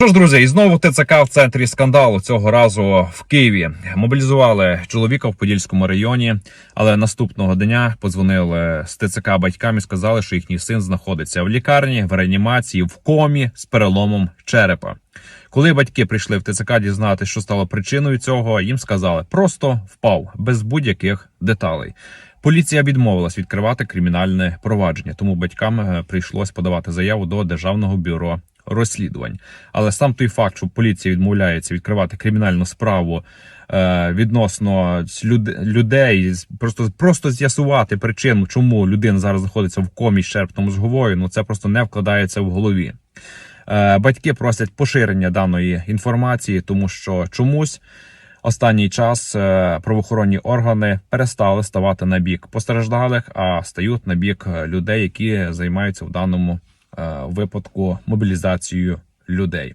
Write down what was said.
Що ж, друзі, і знову ТЦК в центрі скандалу цього разу в Києві мобілізували чоловіка в Подільському районі, але наступного дня подзвонили з ТЦК батькам і сказали, що їхній син знаходиться в лікарні в реанімації в комі з переломом черепа. Коли батьки прийшли в ТЦК дізнатися, що стало причиною цього, їм сказали просто впав без будь-яких деталей. Поліція відмовилась відкривати кримінальне провадження, тому батькам е, прийшлось подавати заяву до державного бюро розслідувань. Але сам той факт, що поліція відмовляється відкривати кримінальну справу е, відносно люд- людей, просто просто з'ясувати причину, чому людина зараз знаходиться в комі з черепному зговою, ну це просто не вкладається в голові. Е, Батьки просять поширення даної інформації, тому що чомусь останній час е, правоохоронні органи перестали ставати на бік постраждалих, а стають на бік е, людей, які займаються в даному випадку мобілізацією людей.